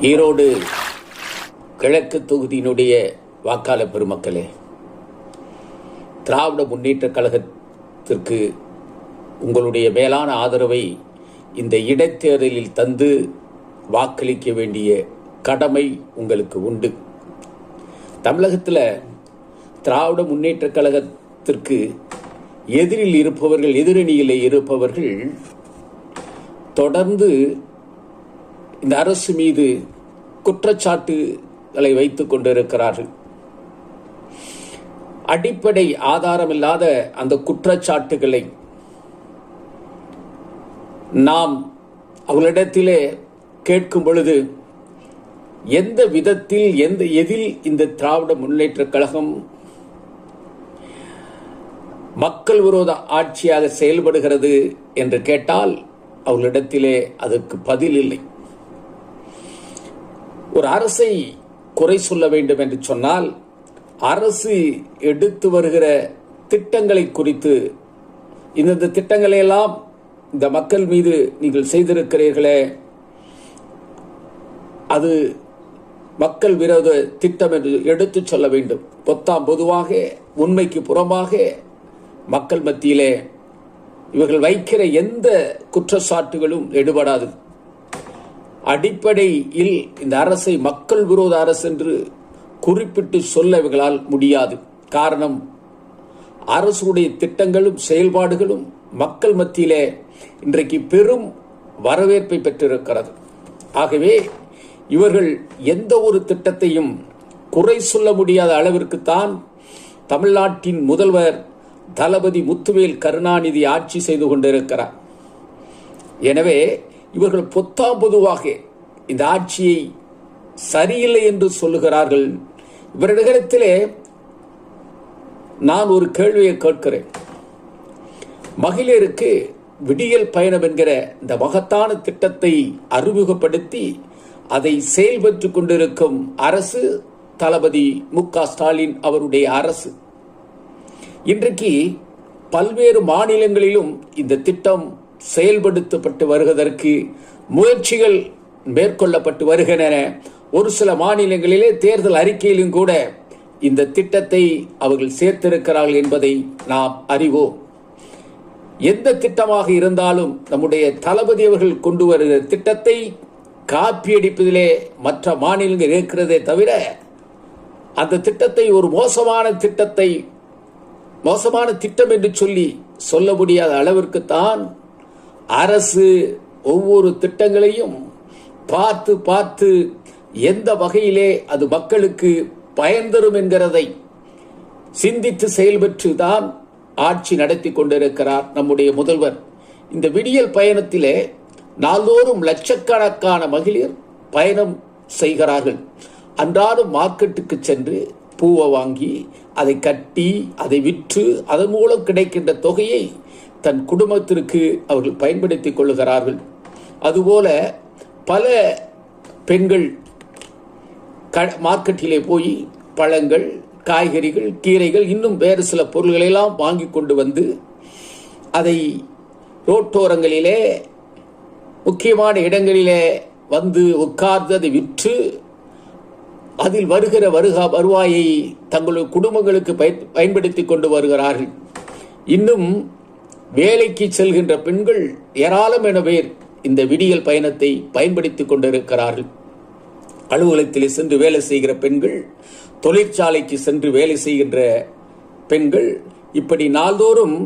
ஈரோடு கிழக்கு தொகுதியினுடைய வாக்காளர் பெருமக்களே திராவிட முன்னேற்றக் கழகத்திற்கு உங்களுடைய மேலான ஆதரவை இந்த இடைத்தேர்தலில் தந்து வாக்களிக்க வேண்டிய கடமை உங்களுக்கு உண்டு. தமிழகத்தில் திராவிட முன்னேற்றக் கழகத்திற்கு எதிரில் இருப்பவர்கள் எதிரணியில் இருப்பவர்கள் தொடர்ந்து இந்த அரசு மீது குற்றச்சாட்டுகளை வைத்துக் கொண்டிருக்கிறார்கள். அடிப்படை ஆதாரமில்லாத அந்த குற்றச்சாட்டுகளை நாம் அவர்களிடத்திலே கேட்கும் பொழுது எந்த விதத்தில் எந்த எதில் இந்த திராவிட முன்னேற்றக் கழகம் மக்கள் விரோத ஆட்சியாக செயல்படுகிறது என்று கேட்டால் அவர்களிடத்திலே அதற்கு பதில் இல்லை. ஒரு அரசை குறை சொல்ல வேண்டும் என்று சொன்னால் அரசு எடுத்து வருகிற திட்டங்களை குறித்து இந்தந்த திட்டங்களை எல்லாம் இந்த மக்கள் மீது நீங்கள் செய்திருக்கிறீர்களே அது மக்கள் விரோத திட்டம் என்று எடுத்துச் சொல்ல வேண்டும். பொத்தாம் பொதுவாக உண்மைக்கு புறமாக மக்கள் மத்தியிலே இவர்கள் வைக்கிற எந்த குற்றச்சாட்டுகளும் எடுபடாது. அடிப்படையில் இந்த அரசை மக்கள் விரோத அரசு என்று குறிப்பிட்டு சொல்ல இவர்களால் முடியாது. காரணம் அரசுடைய திட்டங்களும் செயல்பாடுகளும் மக்கள் மத்தியிலே இன்றைக்கு பெரும் வரவேற்பை பெற்றிருக்கிறது. ஆகவே இவர்கள் எந்த ஒரு திட்டத்தையும் குறை சொல்ல முடியாத அளவிற்குத்தான் தமிழ்நாட்டின் முதல்வர் தளபதி முத்துவேல் கருணாநிதி ஆட்சி செய்து கொண்டிருக்கிறார். எனவே இவர்கள் பொத்தாம் பொதுவாக இந்த ஆட்சியை சரியில்லை என்று சொல்லுகிறார்கள். இவரிடத்திலே நான் ஒரு கேள்வியை கேட்கிறேன். மகளிருக்கு விடியல் பயணம் என்கிற இந்த மகத்தான திட்டத்தை அறிமுகப்படுத்தி அதை செயல்பட்டுக் கொண்டிருக்கும் அரசு தளபதி மு ஸ்டாலின் அவருடைய அரசு. இன்றைக்கு பல்வேறு மாநிலங்களிலும் இந்த திட்டம் செயல்படுத்தப்பட்டு வருவதற்கு முயற்சிகள் மேற்கொள்ளப்பட்டு வருகின்றன. ஒரு சில மாநிலங்களிலே தேர்தல் அறிக்கையிலும் கூட இந்த திட்டத்தை அவர்கள் சேர்த்திருக்கிறார்கள் என்பதை நாம் அறிவோம். எந்த திட்டமாக இருந்தாலும் நம்முடைய தளபதி அவர்கள் கொண்டு வருகிற திட்டத்தை காப்பியடிப்பதிலே மற்ற மாநிலங்கள் இருக்கிறதே தவிர அந்த திட்டத்தை ஒரு மோசமான திட்டத்தை மோசமான திட்டம் என்று சொல்லி சொல்ல முடியாத அளவிற்கு தான் அரசு ஒவ்வொரு திட்டங்களையும் பார்த்து பார்த்து எந்த வகையிலே அது மக்களுக்கு பயன் தரும் என்கிறதை சிந்தித்து செயல்பட்டு தான் ஆட்சி நடத்தி கொண்டிருக்கிறார் நம்முடைய முதல்வர். இந்த விடியல் பயணத்திலே நாள்தோறும் லட்சக்கணக்கான மகளிர் பயணம் செய்கிறார்கள். அன்றாடம் மார்க்கெட்டுக்கு சென்று பூவை வாங்கி அதை கட்டி அதை விற்று அதன் மூலம் கிடைக்கின்ற தொகையை தன் குடும்பத்திற்கு அவர்கள் பயன்படுத்திக் கொள்கிறார்கள் அதுபோல பல பெண்கள் க மார்க்கெட்டிலே போய் பழங்கள் காய்கறிகள் கீரைகள் இன்னும் வேறு சில பொருள்களெல்லாம் வாங்கி கொண்டு வந்து அதை ரோட்டோரங்களிலே முக்கியமான இடங்களிலே வந்து உட்கார்ந்து அதை விற்று அதில் வருகிற வருகா வருவாயை தங்களுடைய குடும்பங்களுக்கு பயன்படுத்தி கொண்டு வருகிறார்கள். இன்னும் வேலைக்கு செல்கின்ற பெண்கள் ஏராளமான பேர் இந்த விடியல் பயணத்தை பயன்படுத்திக் கொண்டிருக்கிறார்கள். அலுவலகத்திலே சென்று வேலை செய்கிற பெண்கள் தொழிற்சாலைக்கு சென்று வேலை செய்கின்ற பெண்கள் இப்படி நாள்தோறும்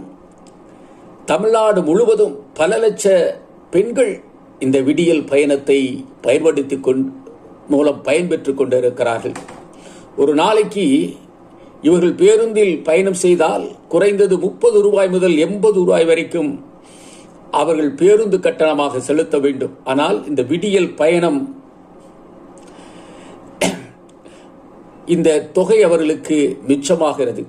தமிழ்நாடு முழுவதும் பல லட்ச பெண்கள் இந்த விடியல் பயணத்தை பயன்படுத்தி கொண் மூலம் பயன்பெற்று கொண்டிருக்கிறார்கள். ஒரு நாளைக்கு இவர்கள் பேருந்தில் பயணம் செய்தால் குறைந்தது முப்பது ரூபாய் முதல் எண்பது ரூபாய் வரைக்கும் அவர்கள் பேருந்து கட்டணமாக செலுத்த வேண்டும். ஆனால் இந்த விடியல் பயணம் இந்த தொகை அவர்களுக்கு மிச்சமாகிறது.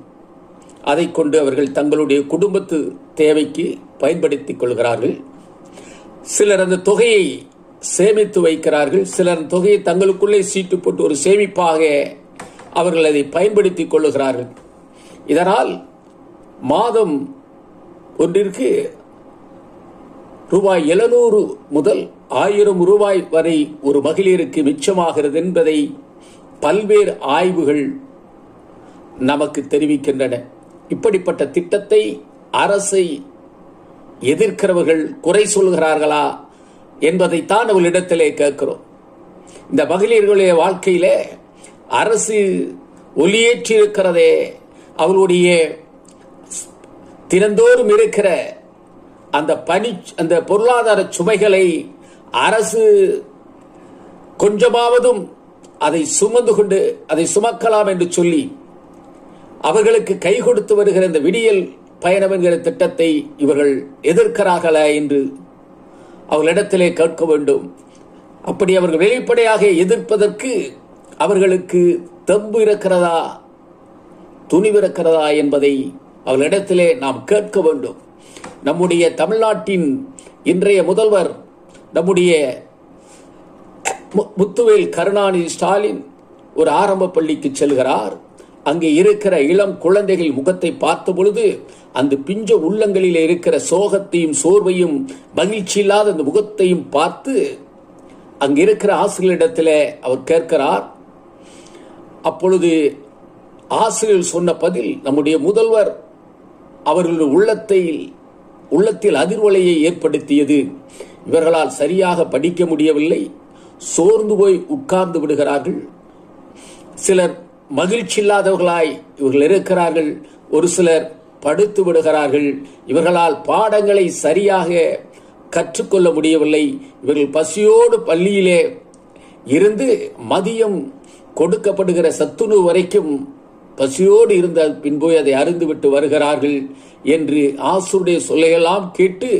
அதை கொண்டு அவர்கள் தங்களுடைய குடும்பத்து தேவைக்கு பயன்படுத்திக் கொள்கிறார்கள். சிலர் அந்த தொகையை சேமித்து வைக்கிறார்கள். சிலர் தொகையை தங்களுக்குள்ளே சீட்டு போட்டு ஒரு சேமிப்பாக அவர்கள் அதை பயன்படுத்திக் கொள்ளுகிறார்கள். இதனால் மாதம் ஒன்றிற்கு ரூபாய் எழுநூறு முதல் ஆயிரம் ரூபாய் வரை ஒரு மகளிருக்கு மிச்சமாகிறது என்பதை பல்வேறு ஆய்வுகள் நமக்கு தெரிவிக்கின்றன. இப்படிப்பட்ட திட்டத்தை அரசை எதிர்க்கிறவர்கள் குறை சொல்கிறார்களா என்பதைத்தான் அவளிடத்திலே கேட்கிறோம். இந்த மகளிர்களுடைய வாழ்க்கையிலே அரசு ஒளியேற்றிருக்கிறதே அவளுடைய தினந்தோறும் இருக்கிற அந்த பணி அந்த பொருளாதார சுமைகளை அரசு கொஞ்சமாவதும் அதை சுமந்து கொண்டு அதை சுமக்கலாம் என்று சொல்லி அவர்களுக்கு கை கொடுத்து வருகிற இந்த விடியல் பயணம் என்கிற திட்டத்தை இவர்கள் எதிர்க்கிறார்களா என்று அவர்களிடத்திலே கேட்க வேண்டும். அப்படி அவர்கள் வெளிப்படையாக எதிர்ப்பதற்கு அவர்களுக்கு தெம்பு இருக்கிறதா துணிவு இருக்கிறதா என்பதை அவர்களிடத்திலே நாம் கேட்க வேண்டும். நம்முடைய தமிழ்நாட்டின் இன்றைய முதல்வர் நம்முடைய மு- முத்துவேல் கருணாநிதி ஸ்டாலின் ஒரு ஆரம்ப பள்ளிக்கு செல்கிறார். அங்கே இருக்கிற இளம் குழந்தைகள் முகத்தை பார்த்த பொழுது அந்த பிஞ்ச உள்ளங்களில் இருக்கிற சோகத்தையும் சோர்வையும் மகிழ்ச்சி இல்லாத அந்த முகத்தையும் பார்த்து அங்கே இருக்கிற ஆசிரியரிடத்தில் அவர் கேட்கிறார் அப்பொழுது ஆசிரியர் சொன்ன பதில் நம்முடைய முதல்வர் அவர்களுடைய உள்ளத்தை உள்ளத்தில் அதிர்வலையை ஏற்படுத்தியது. இவர்களால் சரியாக படிக்க முடியவில்லை. சோர்ந்து போய் உட்கார்ந்து விடுகிறார்கள். சிலர் மகிழ்ச்சி இல்லாதவர்களாய் இவர்கள் இருக்கிறார்கள். ஒரு சிலர் படுத்து விடுகிறார்கள். இவர்களால் பாடங்களை சரியாக கற்றுக்கொள்ள முடியவில்லை. இவர்கள் பசியோடு பள்ளியிலே இருந்து மதியம் கொடுக்கப்படுகிற சத்துணவு வரைக்கும் பசியோடு இருந்த பின்பு அதை அருந்துவிட்டு வருகிறார்கள் என்று ஆசுடைய சொல்லையெல்லாம் கேட்டு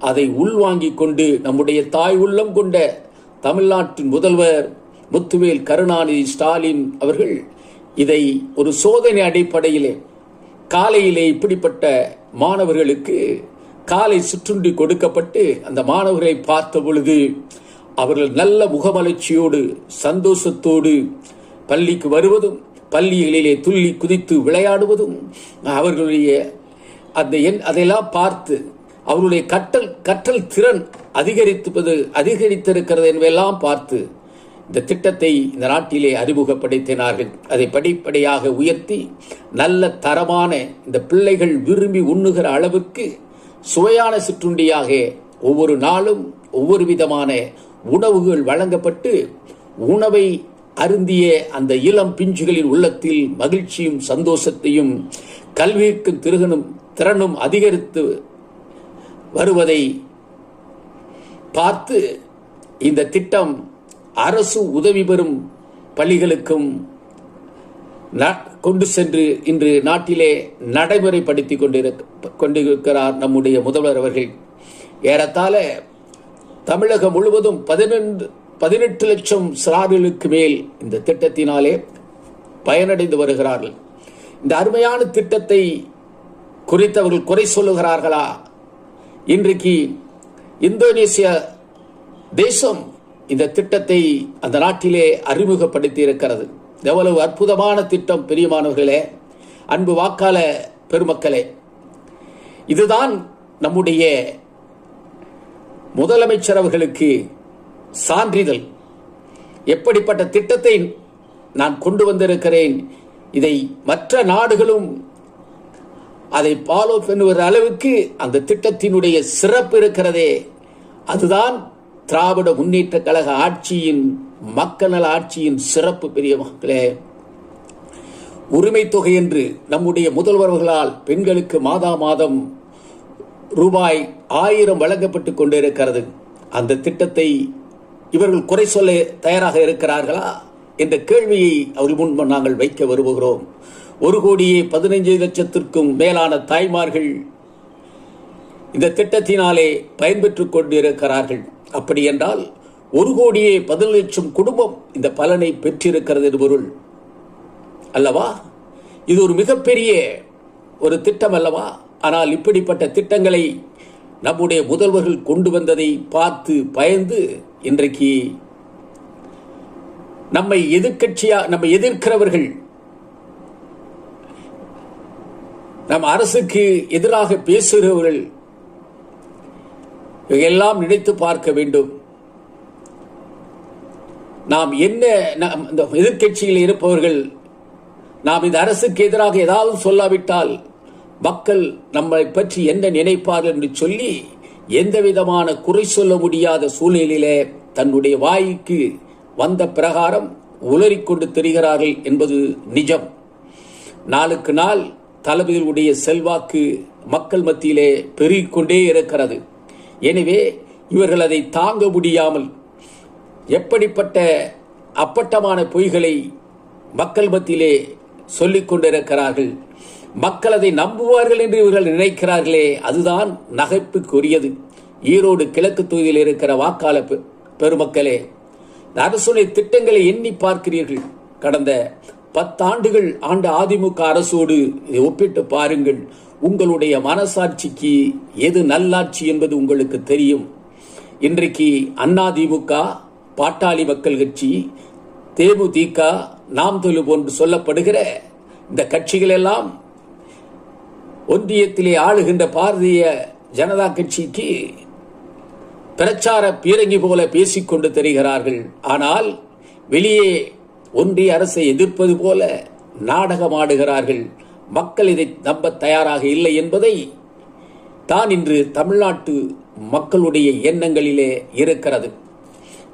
அதை உள்வாங்கிக் கொண்டு நம்முடைய தாய் உள்ளம் கொண்ட தமிழ்நாட்டின் முதல்வர் முத்துவேல் கருணாநிதி ஸ்டாலின் அவர்கள் இதை ஒரு சோதனை அடிப்படையிலே காலையிலே இப்படிப்பட்ட மாணவர்களுக்கு காலை சுற்றுண்டி கொடுக்கப்பட்டு அந்த மாணவர்களை பார்த்த பொழுது அவர்கள் நல்ல முகமலர்ச்சியோடு சந்தோஷத்தோடு பள்ளிக்கு வருவதும் பள்ளிகளிலே துள்ளி குதித்து விளையாடுவதும் அவர்களுடைய அந்த எண் அதையெல்லாம் பார்த்து அவருடைய கற்றல் கற்றல் திறன் அதிகரித்துப்பது அதிகரித்திருக்கிறது என்பதெல்லாம் பார்த்து இந்த திட்டத்தை இந்த நாட்டிலே அறிமுகப்படுத்தினார்கள். அதை படிப்படியாக உயர்த்தி நல்ல தரமான இந்த பிள்ளைகள் விரும்பி உண்ணுகிற அளவுக்கு சுவையான சிற்றுண்டியாக ஒவ்வொரு நாளும் ஒவ்வொரு விதமான உணவுகள் வழங்கப்பட்டு உணவை அருந்திய அந்த இளம் பிஞ்சுகளின் உள்ளத்தில் மகிழ்ச்சியும் சந்தோஷத்தையும் கல்விக்கும் திருகனும் திறனும் அதிகரித்து வருவதை பார்த்து இந்த திட்டம் அரசு உதவி பெறும் பள்ளிகளுக்கும் கொண்டு சென்று இன்று நாட்டிலே நடைமுறைப்படுத்தி கொண்டிருக்க கொண்டிருக்கிறார் நம்முடைய முதல்வர் அவர்கள். ஏறத்தாழ தமிழகம் முழுவதும் பதினெண்டு பதினெட்டு லட்சம் சிறார்களுக்கு மேல் இந்த திட்டத்தினாலே பயனடைந்து வருகிறார்கள். இந்த அருமையான திட்டத்தை குறித்தவர்கள் குறை சொல்லுகிறார்களா? இன்றைக்கு இந்தோனேசிய தேசம் இந்த திட்டத்தை அந்த நாட்டிலே அறிமுகப்படுத்தி இருக்கிறது. எவ்வளவு அற்புதமான திட்டம் பெரியமானவர்களே அன்பு வாக்காள பெருமக்களே. இதுதான் நம்முடைய முதலமைச்சர் அவர்களுக்கு சான்றிதழ். எப்படிப்பட்ட திட்டத்தை நான் கொண்டு வந்திருக்கிறேன் இதை மற்ற நாடுகளும் அதை ஃபாலோ பண்ணுகிற அளவுக்கு அந்த திட்டத்தினுடைய சிறப்பு இருக்கிறதே. அதுதான் திராவிட முன்னேற்ற கழக ஆட்சியின் மக்கள் நல ஆட்சியின் சிறப்பு பெரிய மக்களே. உரிமை தொகை என்று நம்முடைய முதல்வர்களால் பெண்களுக்கு மாதா மாதம் ரூபாய் ஆயிரம் வழங்கப்பட்டு கொண்டிருக்கிறது. அந்த திட்டத்தை இவர்கள் குறை சொல்ல தயாராக இருக்கிறார்களா? என்ற கேள்வியை அவர் முன் நாங்கள் வைக்க விரும்புகிறோம். ஒரு கோடியே பதினைஞ்சு லட்சத்திற்கும் மேலான தாய்மார்கள் இந்த திட்டத்தினாலே பயன்பெற்றுக் கொண்டிருக்கிறார்கள். அப்படி என்றால் ஒரு கோடியே பதினேழு லட்சம் குடும்பம் இந்த பலனை பெற்றிருக்கிறது என்று பொருள். அல்லவா? இது ஒரு மிகப்பெரிய ஒரு திட்டம் அல்லவா ஆனால் இப்படிப்பட்ட திட்டங்களை நம்முடைய முதல்வர்கள் கொண்டு வந்ததை பார்த்து பயந்து இன்றைக்கு நம்மை எதிர்கட்சியா நம்ம எதிர்க்கிறவர்கள் நம் அரசுக்கு எதிராக பேசுகிறவர்கள் எல்லாம் நினைத்து பார்க்க வேண்டும். நாம் என்ன இந்த எதிர்க்கட்சியில் இருப்பவர்கள் நாம் இந்த அரசுக்கு எதிராக ஏதாவது சொல்லாவிட்டால் மக்கள் நம்மை பற்றி என்ன நினைப்பார்கள் என்று சொல்லி எந்த விதமான குறை சொல்ல முடியாத சூழ்நிலையிலே தன்னுடைய வாய்க்கு வந்த பிரகாரம் உளறிக்கொண்டு தெரிகிறார்கள் என்பது நிஜம். நாளுக்கு நாள் தளபதிகளுடைய செல்வாக்கு மக்கள் மத்தியிலே பெருகிக்கொண்டே இருக்கிறது. எனவே இவர்கள் அதை தாங்க முடியாமல் எப்படிப்பட்ட அப்பட்டமான பொய்களை மக்கள் மத்தியிலே சொல்லிக் கொண்டிருக்கிறார்கள். மக்கள் அதை நம்புவார்கள் என்று இவர்கள் நினைக்கிறார்களே அதுதான் நகைப்புக்குரியது. ஈரோடு கிழக்கு தொகுதியில் இருக்கிற வாக்காளர் பெருமக்களே அரசுடைய திட்டங்களை எண்ணி பார்க்கிறீர்கள். கடந்த பத்தாண்டுகள் ஆண்ட அதிமுக அரசோடு இதை ஒப்பிட்டு பாருங்கள். உங்களுடைய மனசாட்சிக்கு எது நல்லாட்சி என்பது உங்களுக்கு தெரியும். இன்றைக்கு அதிமுக பாட்டாளி மக்கள் கட்சி தேமுதிக நாம் தொழு போன்று சொல்லப்படுகிற இந்த கட்சிகள் எல்லாம் ஒன்றியத்திலே ஆளுகின்ற பாரதிய ஜனதா கட்சிக்கு பிரச்சார பீரங்கி போல பேசிக்கொண்டு தெரிகிறார்கள். ஆனால் வெளியே ஒன்றிய அரசை எதிர்ப்பது போல நாடகமாடுகிறார்கள். மக்கள் இதை நம்ப தயாராக இல்லை என்பதை தான் இன்று தமிழ்நாட்டு மக்களுடைய எண்ணங்களிலே இருக்கிறது.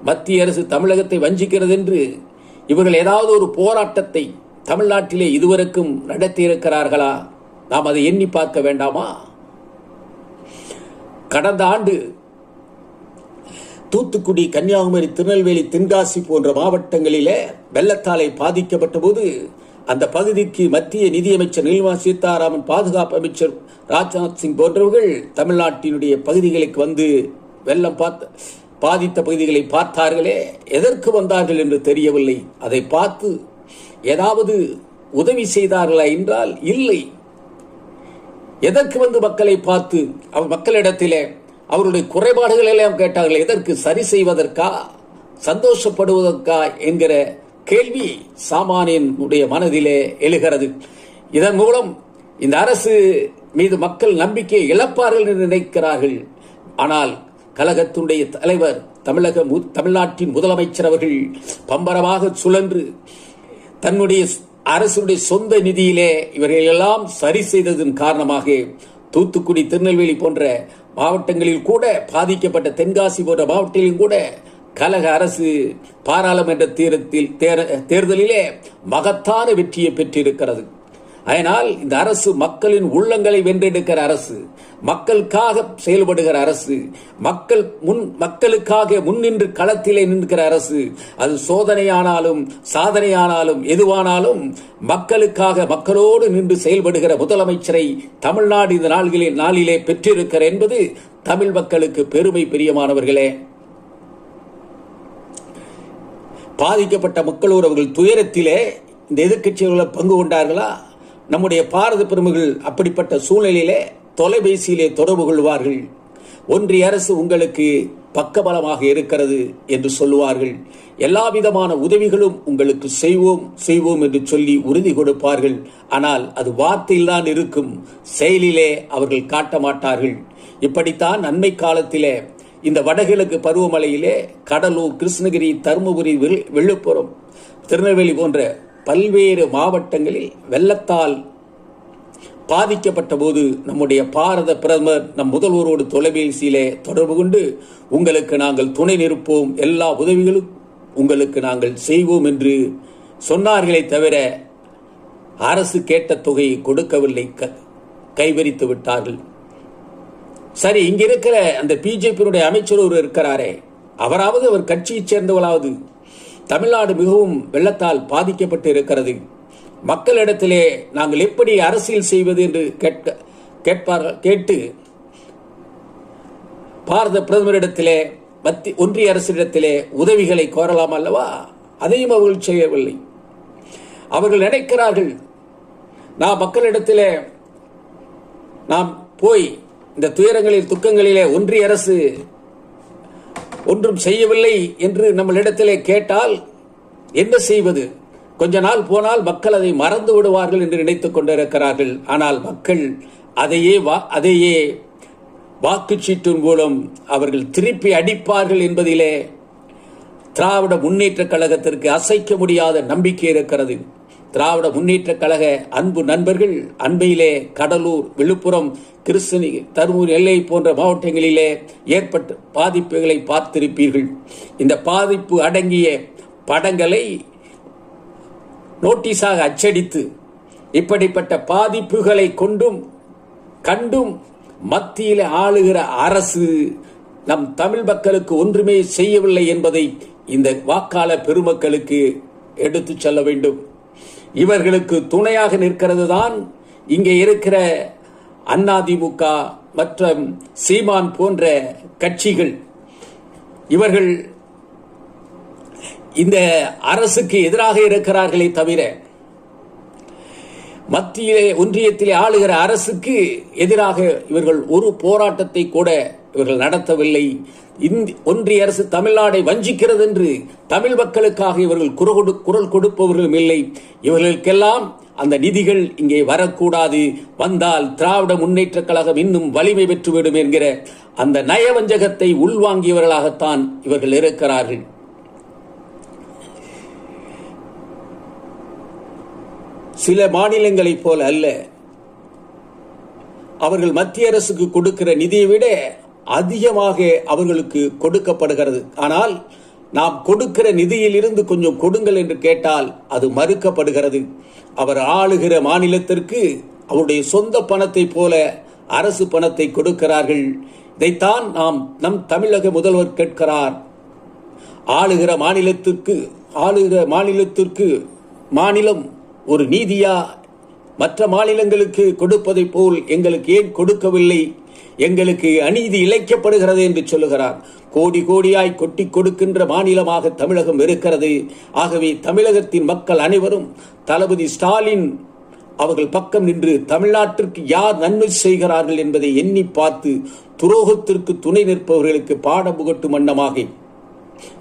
மத்திய அரசு தமிழகத்தை வஞ்சிக்கிறது என்று இவர்கள் ஏதாவது ஒரு போராட்டத்தை தமிழ்நாட்டிலே இதுவரைக்கும் நடத்தியிருக்கிறார்களா? நாம் அதை எண்ணி பார்க்க வேண்டாமா? கடந்த ஆண்டு தூத்துக்குடி கன்னியாகுமரி திருநெல்வேலி தென்காசி போன்ற மாவட்டங்களிலே வெள்ளத்தாலை பாதிக்கப்பட்ட போது அந்த பகுதிக்கு மத்திய நிதியமைச்சர் நிர்மலா சீதாராமன் பாதுகாப்பு அமைச்சர் ராஜ்நாத் சிங் போன்றவர்கள் தமிழ்நாட்டினுடைய பகுதிகளுக்கு வந்து வெள்ளம் பார்த்த பாதித்த பகுதிகளை பார்த்தார்களே எதற்கு வந்தார்கள் என்று தெரியவில்லை. அதை பார்த்து ஏதாவது உதவி செய்தார்களா என்றால் இல்லை. எதற்கு வந்து மக்களை பார்த்து அவர் மக்களிடத்திலே அவருடைய குறைபாடுகள் எல்லாம் கேட்டார்கள் எதற்கு சரி செய்வதற்கா சந்தோஷப்படுவதற்கா என்கிற கேள்வி சாமானியனுடைய மனதிலே எழுகிறது. இதன் மூலம் இந்த அரசு மீது மக்கள் நம்பிக்கையை இழப்பார்கள் என்று நினைக்கிறார்கள். ஆனால் கழகத்தினுடைய தலைவர் தமிழக மு- தமிழ்நாட்டின் முதலமைச்சர் அவர்கள் பம்பரமாக சுழன்று தன்னுடைய அரசுடைய சொந்த நிதியிலே இவர்கள் எல்லாம் சரி செய்ததன் காரணமாக தூத்துக்குடி திருநெல்வேலி போன்ற மாவட்டங்களில் கூட பாதிக்கப்பட்ட தென்காசி போன்ற மாவட்டங்களிலும் கூட கழக அரசு பாராளுமன்ற தேர்தலில் தேர- தேர்தலிலே மகத்தான வெற்றியை பெற்றிருக்கிறது. அதனால் இந்த அரசு மக்களின் உள்ளங்களை வென்றெடுக்கிற அரசு மக்களுக்காக செயல்படுகிற அரசு மக்கள் முன் மக்களுக்காக முன்னின்று களத்திலே நிற்கிற அரசு அது சோதனையானாலும் சாதனையானாலும் எதுவானாலும் மக்களுக்காக மக்களோடு நின்று செயல்படுகிற முதலமைச்சரை தமிழ்நாடு இந்த நாள்களில் நாளிலே பெற்றிருக்கிற என்பது தமிழ் மக்களுக்கு பெருமை பிரியமானவர்களே. பாதிக்கப்பட்ட மக்களோடு அவர்கள் துயரத்திலே இந்த எதிர்கட்சிகளை பங்கு கொண்டார்களா? நம்முடைய பாரத பெருமகள் அப்படிப்பட்ட சூழ்நிலையிலே தொலைபேசியிலே தொடர்பு கொள்வார்கள். ஒன்றிய அரசு உங்களுக்கு பக்கபலமாக இருக்கிறது என்று சொல்லுவார்கள். எல்லா விதமான உதவிகளும் உங்களுக்கு செய்வோம் செய்வோம் என்று சொல்லி உறுதி கொடுப்பார்கள். ஆனால் அது வார்த்தையில்தான் இருக்கும். செயலிலே அவர்கள் காட்ட மாட்டார்கள். இப்படித்தான் நன்மை காலத்திலே இந்த வடகிழக்கு பருவமழையிலே கடலூர் கிருஷ்ணகிரி தருமபுரி விழுப்புரம் திருநெல்வேலி போன்ற பல்வேறு மாவட்டங்களில் வெள்ளத்தால் பாதிக்கப்பட்ட போது நம்முடைய பாரத பிரதமர் நம் முதல்வரோடு தொலைபேசியிலே தொடர்பு கொண்டு உங்களுக்கு நாங்கள் துணை நிற்போம். எல்லா உதவிகளும் உங்களுக்கு நாங்கள் செய்வோம் என்று சொன்னார்களே தவிர அரசு கேட்ட தொகையை கொடுக்கவில்லை. க- கைவரித்து விட்டார்கள். சரி இங்கிருக்கிற அந்த பிஜேபியினுடைய அமைச்சர் ஒரு இருக்கிறாரே. அவராவது அவர் கட்சியைச் சேர்ந்தவளாவது. தமிழ்நாடு மிகவும் வெள்ளத்தால் பாதிக்கப்பட்டு இருக்கிறது மக்களிடத்திலே நாங்கள் எப்படி அரசியல் செய்வது என்று கேட்க கேட்பார்கள் கேட்டு பாரத பிரதமரிடத்திலே மத்தி ஒன்றிய அரசிடத்திலே உதவிகளை கோரலாம் அல்லவா? அதையும் அவர்கள் செய்யவில்லை. அவர்கள் நினைக்கிறார்கள் நான் மக்களிடத்திலே நாம் போய் இந்த துயரங்களில் துக்கங்களிலே ஒன்றிய அரசு ஒன்றும் செய்யவில்லை என்று நம்மளிடத்திலே கேட்டால் என்ன செய்வது? கொஞ்ச நாள் போனால் மக்கள் அதை மறந்து விடுவார்கள் என்று நினைத்துக் கொண்டிருக்கிறார்கள். ஆனால் மக்கள் அதையே வா அதையே வாக்குச்சீட்டின் மூலம் அவர்கள் திருப்பி அடிப்பார்கள் என்பதிலே திராவிட முன்னேற்ற கழகத்திற்கு அசைக்க முடியாத நம்பிக்கை இருக்கிறது. திராவிட முன்னேற்ற கழக அன்பு நண்பர்கள் அண்மையிலே கடலூர் விழுப்புரம் கிருஷ்ணி தருமூர் எல்லை போன்ற மாவட்டங்களிலே ஏற்பட்ட பாதிப்புகளை பார்த்திருப்பீர்கள். இந்த பாதிப்பு அடங்கிய படங்களை நோட்டீஸாக அச்சடித்து இப்படிப்பட்ட பாதிப்புகளை கொண்டும் கண்டும் மத்தியில் ஆளுகிற அரசு நம் தமிழ் மக்களுக்கு ஒன்றுமே செய்யவில்லை என்பதை இந்த வாக்காளர் பெருமக்களுக்கு எடுத்துச் செல்ல வேண்டும். இவர்களுக்கு துணையாக நிற்கிறது தான் இங்கே இருக்கிற அதிமுக மற்றும் சீமான் போன்ற கட்சிகள். இவர்கள் இந்த அரசுக்கு எதிராக இருக்கிறார்களே தவிர மத்தியிலே ஒன்றியத்திலே ஆளுகிற அரசுக்கு எதிராக இவர்கள் ஒரு போராட்டத்தை கூட இவர்கள் நடத்தவில்லை. இந்தி ஒன்றிய அரசு தமிழ்நாடை வஞ்சிக்கிறது என்று தமிழ் மக்களுக்காக இவர்கள் குரல் குரல் கொடுப்பவர்களும் இல்லை. இவர்களுக்கெல்லாம் அந்த நிதிகள் இங்கே வரக்கூடாது. வந்தால் திராவிட முன்னேற்ற கழகம் இன்னும் வலிமை பெற்றுவிடும் என்கிற அந்த நயவஞ்சகத்தை உள்வாங்கியவர்களாகத்தான் இவர்கள் இருக்கிறார்கள். சில மாநிலங்களைப் போல அல்ல. அவர்கள் மத்திய அரசுக்கு கொடுக்கிற நிதியை விட அதிகமாக அவர்களுக்கு கொடுக்கப்படுகிறது. ஆனால் நாம் கொடுக்கிற நிதியில் இருந்து கொஞ்சம் கொடுங்கள் என்று கேட்டால் அது மறுக்கப்படுகிறது. அவர் ஆளுகிற மாநிலத்திற்கு அவருடைய சொந்த பணத்தை போல அரசு பணத்தை கொடுக்கிறார்கள். இதைத்தான் நாம் நம் தமிழக முதல்வர் கேட்கிறார். ஆளுகிற மாநிலத்திற்கு ஆளுகிற மாநிலத்திற்கு மாநிலம் ஒரு நீதியா? மற்ற மாநிலங்களுக்கு கொடுப்பதைப் போல் எங்களுக்கு ஏன் கொடுக்கவில்லை? எங்களுக்கு அநீதி இழைக்கப்படுகிறது என்று சொல்லுகிறார். கோடி கோடியாய் கொட்டி கொடுக்கின்ற மாநிலமாக தமிழகம் இருக்கிறது. ஆகவே தமிழகத்தின் மக்கள் அனைவரும் தளபதி ஸ்டாலின் அவர்கள் பக்கம் நின்று தமிழ்நாட்டிற்கு யார் நன்மை செய்கிறார்கள் என்பதை எண்ணி பார்த்து துரோகத்திற்கு துணை நிற்பவர்களுக்கு பாடம் புகட்டும் வண்ணமாக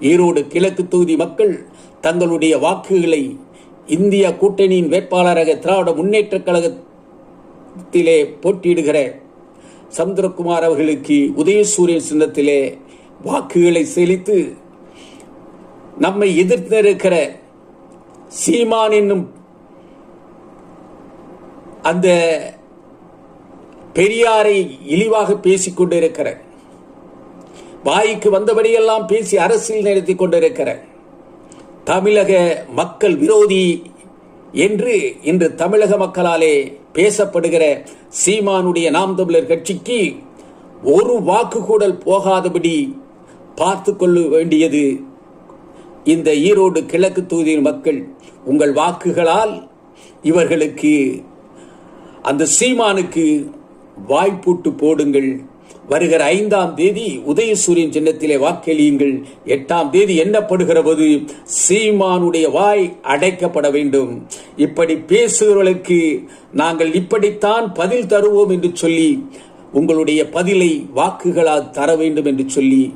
ஈரோடு கிழக்கு தொகுதி மக்கள் தங்களுடைய வாக்குகளை இந்திய கூட்டணியின் வேட்பாளராக திராவிட முன்னேற்ற கழகத்திலே போட்டியிடுகிற சந்திரகுமார் அவர்களுக்கு உதயசூரியன் சின்னத்திலே வாக்குகளை செலுத்து நம்மை எதிர்த்திருக்கிற சீமான் என்னும் அந்த பெரியாரை இழிவாக பேசிக் கொண்டிருக்கிற வாய்க்கு வந்தபடியெல்லாம் பேசி அரசியல் நடத்தி கொண்டிருக்கிற தமிழக மக்கள் விரோதி என்று இன்று தமிழக மக்களாலே பேசப்படுகிற சீமானுடைய நாம் தமிழர் கட்சிக்கு ஒரு வாக்குகூடல் போகாதபடி பார்த்து கொள்ள வேண்டியது இந்த ஈரோடு கிழக்கு தொகுதியின் மக்கள். உங்கள் வாக்குகளால் இவர்களுக்கு அந்த சீமானுக்கு வாய்ப்பூட்டு போடுங்கள். வருகிற ஐந்தாம் தேதி உதயசூரியன் சின்னத்திலே வாக்களியுங்கள். எட்டாம் தேதி எண்ணப்படுகிற போது சீமானுடைய வாய் அடைக்கப்பட வேண்டும். இப்படி பேசுகிறவர்களுக்கு நாங்கள் இப்படித்தான் பதில் தருவோம் என்று சொல்லி உங்களுடைய பதிலை வாக்குகளால் தர வேண்டும் என்று சொல்லி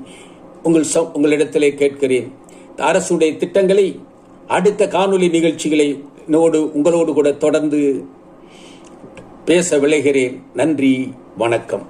உங்கள் உங்களிடத்திலே கேட்கிறேன். அரசுடைய திட்டங்களை அடுத்த காணொளி நிகழ்ச்சிகளை நோடு உங்களோடு கூட தொடர்ந்து பேச விளைகிறேன் நன்றி வணக்கம்.